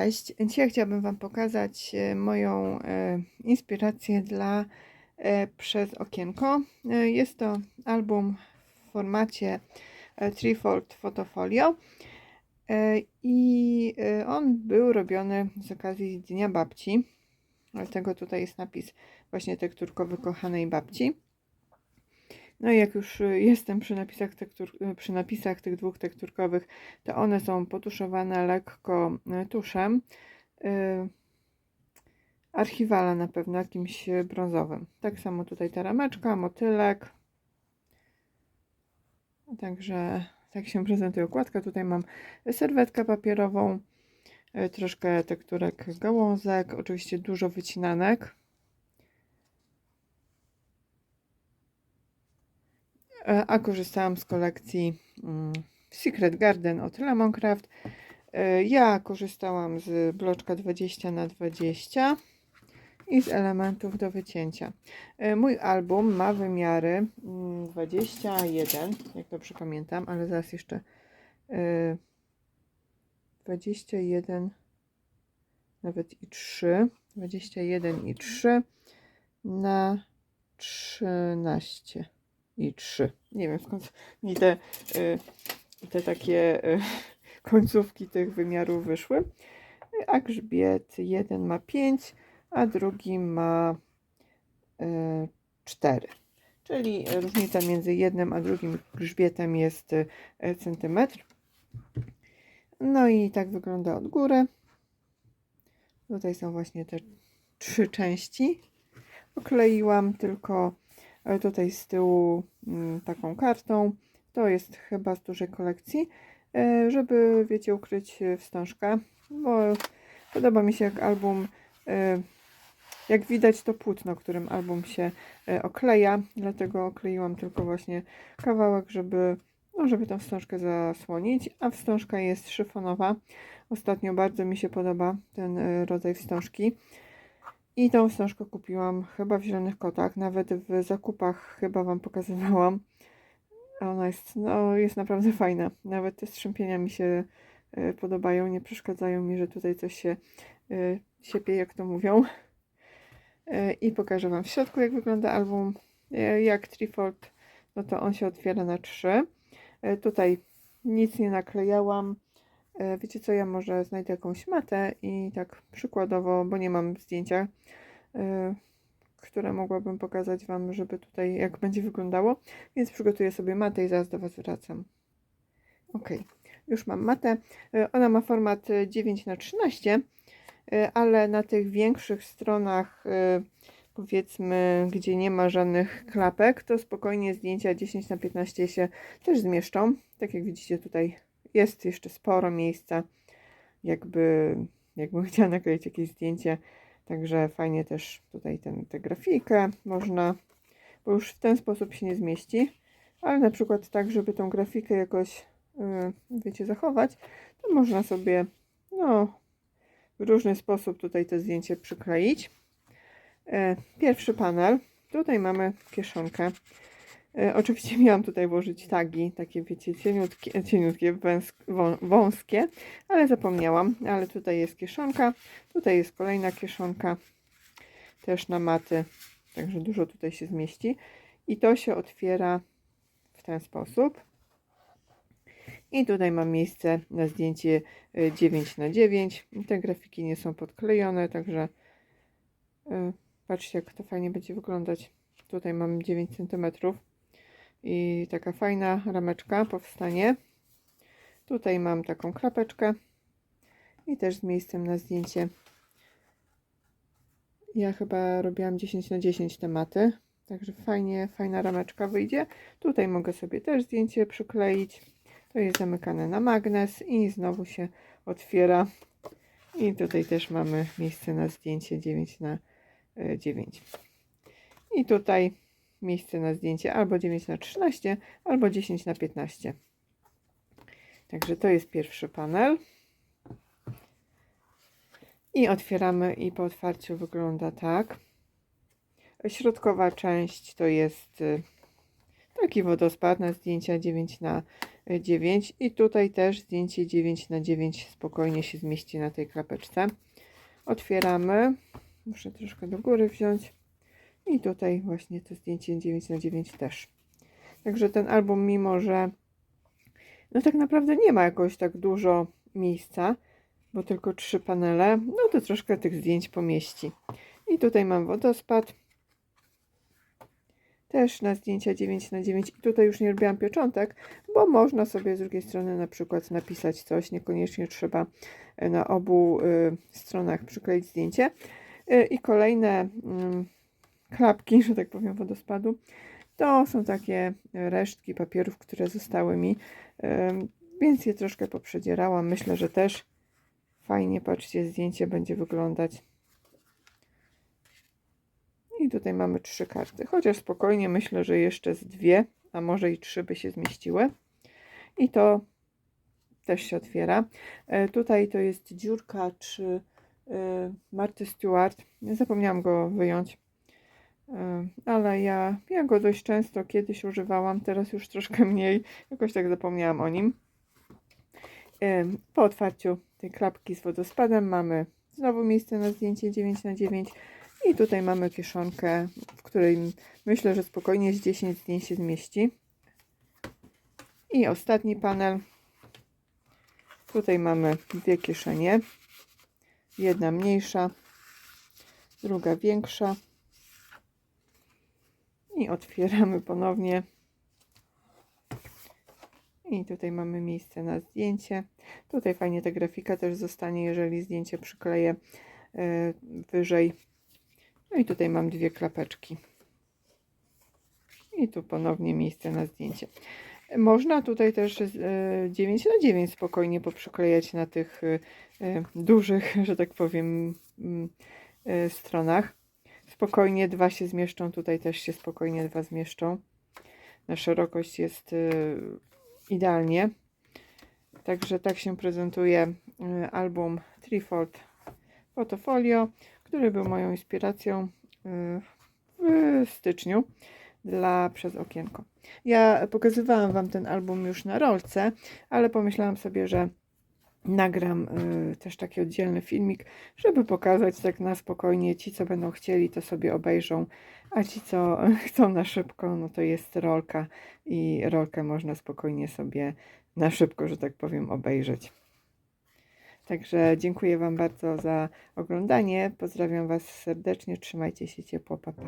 Cześć. Dzisiaj chciałabym Wam pokazać e, moją e, inspirację dla e, Przez Okienko. Jest to album w formacie Threefold Photofolio e, i on był robiony z okazji Dnia Babci. Dlatego tutaj jest napis właśnie tekturkowy kochanej babci. No i jak już y, jestem przy napisach, tektur, y, przy napisach tych dwóch tekturkowych, to one są potuszowane lekko y, tuszem. Archiwala na pewno jakimś brązowym. Tak samo tutaj ta rameczka, motylek. Także tak się prezentuje okładka. Tutaj mam serwetkę papierową, troszkę tekturek gałązek, oczywiście dużo wycinanek. A korzystałam z kolekcji mm, Secret Garden od Lemoncraft. E, Ja korzystałam z bloczka 20 na 20 i z elementów do wycięcia. E, Mój album ma wymiary mm, 21, jak dobrze pamiętam, ale zaraz jeszcze e, 21 nawet i 3, 21 i 3 na 13 i 3. Nie wiem skąd mi te, y, te takie y, końcówki tych wymiarów wyszły. A grzbiet jeden ma 5, a drugi ma y, 4. Czyli różnica między jednym a drugim grzbietem jest y, centymetr. No i tak wygląda od góry. Tutaj są właśnie te trzy części. Okleiłam tylko tutaj z tyłu mm, taką kartą. To jest chyba z dużej kolekcji, e, żeby, wiecie, ukryć e, wstążkę, bo podoba mi się jak album, e, jak widać to płótno, którym album się okleja, dlatego okleiłam tylko właśnie kawałek, żeby, no, żeby tą wstążkę zasłonić, a wstążka jest szyfonowa. Ostatnio bardzo mi się podoba ten rodzaj wstążki. I tą wstążkę kupiłam chyba w Zielonych Kotach, nawet w zakupach chyba Wam pokazywałam. Ona jest, no, jest naprawdę fajna. Nawet te strzępienia mi się y, podobają, nie przeszkadzają mi, że tutaj coś się y, siepie, jak to mówią. Y, I pokażę Wam w środku, jak wygląda album. Jak Trifold, no to on się otwiera na trzy. Tutaj nic nie naklejałam. E, Wiecie co, ja może znajdę jakąś matę i tak przykładowo, bo nie mam zdjęcia, e, które mogłabym pokazać Wam, żeby tutaj jak będzie wyglądało, więc przygotuję sobie matę i zaraz do Was wracam. Ok, już mam matę. E, Ona ma format e, 9 na 13 e, ale na tych większych stronach, powiedzmy, gdzie nie ma żadnych klapek, to spokojnie zdjęcia 10 na 15 się też zmieszczą. Tak jak widzicie tutaj jest jeszcze sporo miejsca, jakby, jakbym chciała nakleić jakieś zdjęcie, także fajnie też tutaj ten, tę grafikę można, bo już w ten sposób się nie zmieści, ale na przykład tak, żeby tą grafikę jakoś, yy, wiecie, zachować, to można sobie, no, w różny sposób tutaj to zdjęcie przykleić. E, Pierwszy panel, tutaj mamy kieszonkę. E, Oczywiście miałam tutaj włożyć tagi, takie wiecie, cieniutkie, cieniutkie wąskie, ale zapomniałam. Ale tutaj jest kieszonka, tutaj jest kolejna kieszonka, też na maty, także dużo tutaj się zmieści. I to się otwiera w ten sposób. I tutaj mam miejsce na zdjęcie e, 9 na 9 Te grafiki nie są podklejone, także e, patrzcie jak to fajnie będzie wyglądać. Tutaj mam 9 centymetrów i taka fajna rameczka powstanie. Tutaj mam taką klapeczkę i też z miejscem na zdjęcie. Ja chyba robiłam 10 na 10 tematy, także fajnie, fajna rameczka wyjdzie. Tutaj mogę sobie też zdjęcie przykleić. To jest zamykane na magnes i znowu się otwiera. I tutaj też mamy miejsce na zdjęcie 9 na 9. I tutaj miejsce na zdjęcie albo 9 na 13, albo 10 na 15. Także to jest pierwszy panel. I otwieramy i po otwarciu wygląda tak. Środkowa część to jest y, taki wodospad na zdjęcia 9 na 9 i tutaj też zdjęcie 9 na 9 spokojnie się zmieści na tej klapeczce. Otwieramy. Muszę troszkę do góry wziąć. I tutaj właśnie to zdjęcie 9 na 9 też. Także ten album, mimo że no tak naprawdę nie ma jakoś tak dużo miejsca, bo tylko trzy panele, no to troszkę tych zdjęć pomieści. I tutaj mam wodospad. Też na zdjęcia 9 na 9 i tutaj już nie robiłam pieczątek, bo można sobie z drugiej strony na przykład napisać coś, niekoniecznie trzeba e, na obu y, stronach przykleić zdjęcie. Y, I kolejne y, klapki, że tak powiem, wodospadu, to są takie resztki papierów, które zostały mi, więc je troszkę poprzedzierałam. Myślę, że też fajnie, patrzcie, zdjęcie będzie wyglądać. I tutaj mamy trzy karty, chociaż spokojnie myślę, że jeszcze z dwie, a może i trzy by się zmieściły. I to też się otwiera. E, tutaj to jest dziurka czy e, Marty Stewart. Zapomniałam go wyjąć, ale ja, ja go dość często kiedyś używałam, teraz już troszkę mniej. Jakoś tak zapomniałam o nim. E, po otwarciu tej klapki z wodospadem mamy znowu miejsce na zdjęcie 9 na 9 i tutaj mamy kieszonkę, w której myślę, że spokojnie z 10 zdjęć się zmieści. I ostatni panel. Tutaj mamy dwie kieszenie. Jedna mniejsza, druga większa. I otwieramy ponownie. I tutaj mamy miejsce na zdjęcie. Tutaj fajnie ta grafika też zostanie, jeżeli zdjęcie przykleję e, wyżej. No i tutaj mam dwie klapeczki. I tu ponownie miejsce na zdjęcie. Można tutaj też e, 9 na 9 spokojnie poprzyklejać na tych e, e, dużych, że tak powiem, mm, e, stronach. Spokojnie dwa się zmieszczą, tutaj też się spokojnie dwa zmieszczą. Na szerokość jest e, idealnie. Także tak się prezentuje e, album Trifold Portfolio, który był moją inspiracją e, w styczniu dla Przez Okienko. Ja pokazywałam Wam ten album już na rolce, ale pomyślałam sobie, że nagram y, też taki oddzielny filmik, żeby pokazać tak na spokojnie. Ci, co będą chcieli, to sobie obejrzą, a ci, co chcą na szybko, no to jest rolka i rolkę można spokojnie sobie na szybko, że tak powiem, obejrzeć. Także dziękuję Wam bardzo za oglądanie. Pozdrawiam Was serdecznie. Trzymajcie się ciepło. Pa, pa.